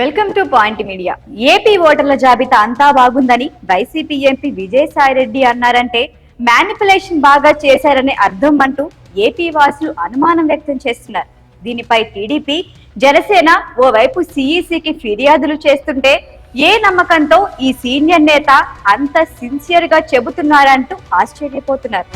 Welcome to point media. AP ఓటర్ల జాబితా అంతా బాగుందని వైసీపీ ఎంపీ విజయసాయిరెడ్డి అన్నారంటే మ్యానిపులేషన్ బాగా చేశారనే అర్థం అంటూ ఏపీ వాసులు అనుమానం వ్యక్తం చేస్తున్నారు. దీనిపై టీడీపీ జనసేన ఓవైపు సిఈసికి ఫిర్యాదులు చేస్తుంటే ఏ నమ్మకంతో ఈ సీనియర్ నేత అంత సిన్సియర్గా చెబుతున్నారంటూ ఆశ్చర్యపోతున్నారు.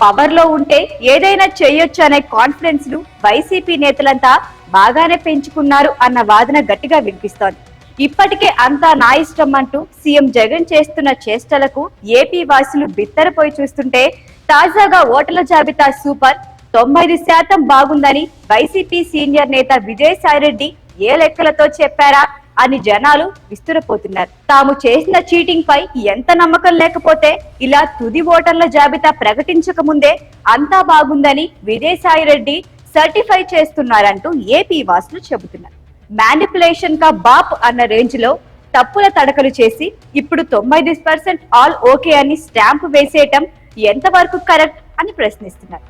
పవర్లో ఉంటే ఏదైనా చేయొచ్చు అనే కాన్ఫిడెన్స్ను వైసీపీ నేతలంతా బాగానే పెంచుకున్నారు అన్న వాదన గట్టిగా వినిపిస్తోంది. ఇప్పటికే అంతా నా ఇష్టం అంటూ సీఎం జగన్ చేస్తున్న చేష్టలకు ఏపీ వాసులు బిత్తరపోయి చూస్తుంటే తాజాగా ఓటర్ల జాబితా సూపర్ తొంభై శాతం బాగుందని వైసీపీ సీనియర్ నేత విజయసాయిరెడ్డి ఏ లెక్కలతో చెప్పారా? అని జనాలు విస్తురపోతున్నారు. తాము చేసిన చీటింగ్ పై ఎంత నమ్మకం లేకపోతే ఇలా తుది ఓటర్ల జాబితా ప్రకటించక ముందే అంతా బాగుందని విజయసాయిరెడ్డి సర్టిఫై చేస్తున్నారంటూ ఏపీ వాసులు చెబుతున్నారు. మ్యానిపులేషన్ కా బాప్ అన్న రేంజ్లో తప్పుల తడకలు చేసి ఇప్పుడు తొంభై పర్సెంట్ ఆల్ ఓకే అని స్టాంప్ వేసేయటం ఎంతవరకు కరెక్ట్ అని ప్రశ్నిస్తున్నారు.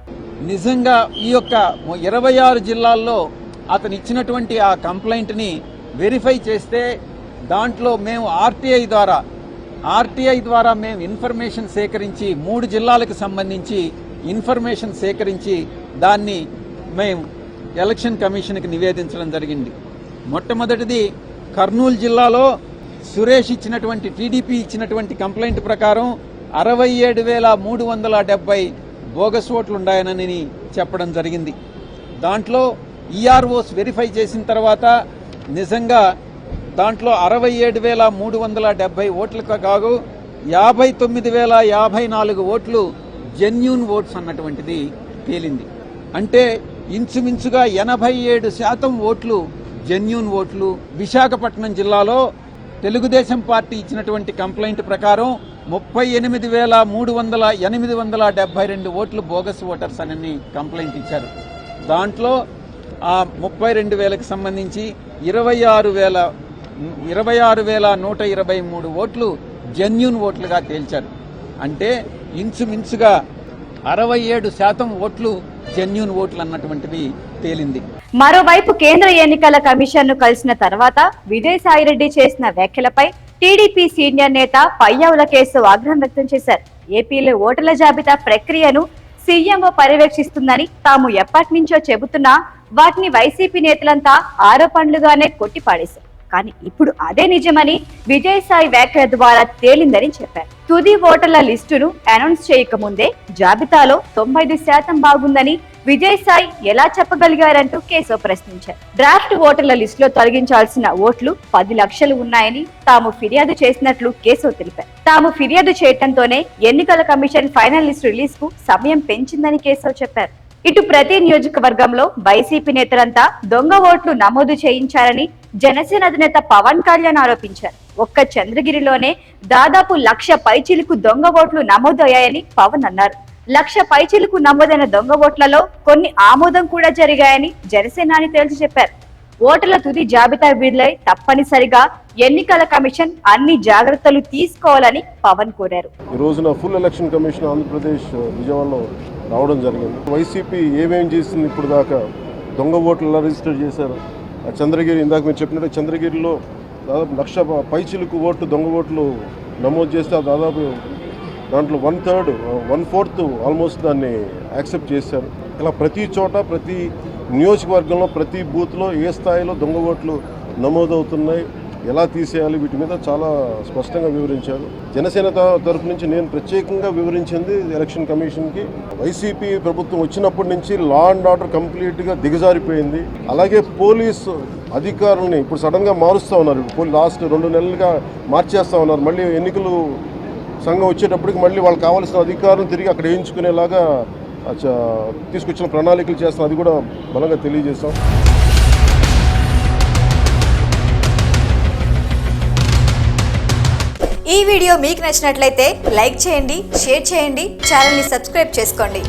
నిజంగా ఈ యొక్క ఇరవై ఆరు జిల్లాల్లో అతను ఇచ్చినటువంటి ఆ కంప్లైంట్ని వెరిఫై చేస్తే దాంట్లో మేము ఆర్టీఐ ద్వారా ఆర్టీఐ ద్వారా మేము ఇన్ఫర్మేషన్ సేకరించి మూడు జిల్లాలకు సంబంధించి ఇన్ఫర్మేషన్ సేకరించి దాన్ని మేము ఎలక్షన్ కమిషన్కి నివేదించడం జరిగింది. మొట్టమొదటిది కర్నూలు జిల్లాలో సురేష్ ఇచ్చినటువంటి టీడీపీ ఇచ్చినటువంటి కంప్లైంట్ ప్రకారం అరవై ఏడు వేల మూడు వందల డెబ్బై బోగస్ ఓట్లు ఉన్నాయనని చెప్పడం జరిగింది. దాంట్లో ఈఆర్ఓస్ వెరిఫై చేసిన తర్వాత నిజంగా దాంట్లో అరవై ఏడు వేల మూడు వందల డెబ్బై ఓట్లకు కాగు యాభై తొమ్మిది వేల యాభై నాలుగు ఓట్లు జెన్యున్ ఓట్స్ అన్నటువంటిది తేలింది. అంటే ఇంచుమించుగా ఎనభై ఏడు శాతం ఓట్లు జెన్యున్ ఓట్లు విశాఖపట్నం జిల్లాలో తెలుగుదేశం పార్టీ ఇచ్చినటువంటి కంప్లైంట్ ప్రకారం ముప్పై ఎనిమిది వేల మూడు వందల ఎనిమిది వందల డెబ్బై రెండు ఓట్లు బోగస్ ఓటర్స్ అని కంప్లైంట్ ఇచ్చారు. దాంట్లో ఆ ముప్పై రెండు వేలకు సంబంధించి ఇరవై ఆరు వేల ఇరవై ఆరు వేల నూట ఇరవై మూడు ఓట్లు జెన్యున్ ఓట్లుగా తేల్చారు. అంటే ఇంచుమించుగా అరవై ఏడు శాతం ఓట్లు జెన్యున్ ఓట్లు అన్నటువంటివి తేలింది. మరోవైపు కేంద్ర ఎన్నికల కమిషన్ను కలిసిన తర్వాత విజయసాయిరెడ్డి చేసిన వ్యాఖ్యలపై టీడీపీ సీనియర్ నేత పయ్యావుల కేసు ఆగ్రహం వ్యక్తం చేశారు. ఏపీలో ఓటర్ల జాబితా ప్రక్రియను సీఎంఓ పర్యవేక్షిస్తుందని తాము ఎప్పటి నుంచో చెబుతున్నా వాటిని వైసీపీ నేతలంతా ఆరోపణలుగానే కొట్టిపాడేశారు కానీ ఇప్పుడు అదే నిజమని విజయసాయి వ్యాఖ్యల ద్వారా తేలిందని చెప్పారు. తుది ఓటర్ల లిస్టును అనౌన్స్ చేయకముందే జాబితాలో తొంభై శాతం బాగుందని విజయసాయి ఎలా చెప్పగలిగారంటూ కేశవ్ ప్రశ్నించారు. డ్రాఫ్ట్ ఓటర్ల లిస్టులో తొలగించాల్సిన ఓట్లు పది లక్షలు ఉన్నాయని తాము ఫిర్యాదు చేసినట్లు కేశవ్ తెలిపారు. తాము ఫిర్యాదు చేయటంతోనే ఎన్నికల కమిషన్ ఫైనల్ లిస్ట్ రిలీజ్కు సమయం పెంచిందని కేశవ్ చెప్పారు. ఇటు ప్రతి నియోజకవర్గంలో వైసీపీ నేతలంతా దొంగ ఓట్లు నమోదు చేయించారని జనసేన అధినేత పవన్ కళ్యాణ్ ఆరోపించారు. ఒక్క చంద్రగిరిలోనే దాదాపు లక్ష పైచిలుకు దొంగ ఓట్లు నమోదయ్యాయని పవన్ అన్నారు. లక్ష పైచిలకు నమోదైన దొంగ ఓట్లలో కొన్ని ఆమోదం కూడా జరిగాయని జనసేనాని తేల్చి చెప్పారు. ఓటర్ల తుది జాబితా విడుదలై తప్పనిసరిగా ఎన్నికల కమిషన్ అన్ని జాగ్రత్తలు తీసుకోవాలని పవన్ కోరారు. ఈ రోజున ఫుల్ ఎలక్షన్ కమిషన్ ఆంధ్రప్రదేశ్ విజయవాడలో రావడం జరిగింది. వైసీపీ ఏమేం చేసింది ఇప్పుడు దాకా? దొంగ ఓట్లలో రిజిస్టర్ చేశారు. చంద్రగిరి ఇందాక మీరు చెప్పినట్టు చంద్రగిరిలో దాదాపు లక్ష పైచిలకు ఓట్లు దొంగ ఓట్లు నమోదు చేస్తే దాదాపు దాంట్లో one third one fourth almost దాన్ని యాక్సెప్ట్ చేశారు. ఇలా ప్రతి చోట ప్రతి నియోజకవర్గంలో ప్రతి బూత్లో ఏ స్థాయిలో దొంగ ఓట్లు నమోదవుతున్నాయి ఎలా తీసేయాలి వీటి మీద చాలా స్పష్టంగా వివరించారు. జనసేన తరఫు నుంచి నేను ప్రత్యేకంగా వివరించింది ఎలక్షన్ కమిషన్కి. వైసీపీ ప్రభుత్వం వచ్చినప్పటి నుంచి లా అండ్ ఆర్డర్ కంప్లీట్గా దిగజారిపోయింది. అలాగే పోలీసు అధికారుల్ని ఇప్పుడు సడన్గా మారుస్తూ ఉన్నారు. లాస్ట్ రెండు నెలలుగా మార్చేస్తూ ఉన్నారు. మళ్ళీ ఎన్నికలు సంఘం వచ్చేటప్పటికి మళ్ళీ వాళ్ళకి కావాల్సిన అధికారులు తిరిగి అక్కడ వేయించుకునేలాగా తీసుకొచ్చిన ప్రణాళికలు చేస్తాం. అది కూడా బలంగా తెలియజేస్తాం. ఈ వీడియో మీకు నచ్చినట్లయితే లైక్ చేయండి షేర్ చేయండి ఛానల్ని సబ్స్క్రైబ్ చేసుకోండి.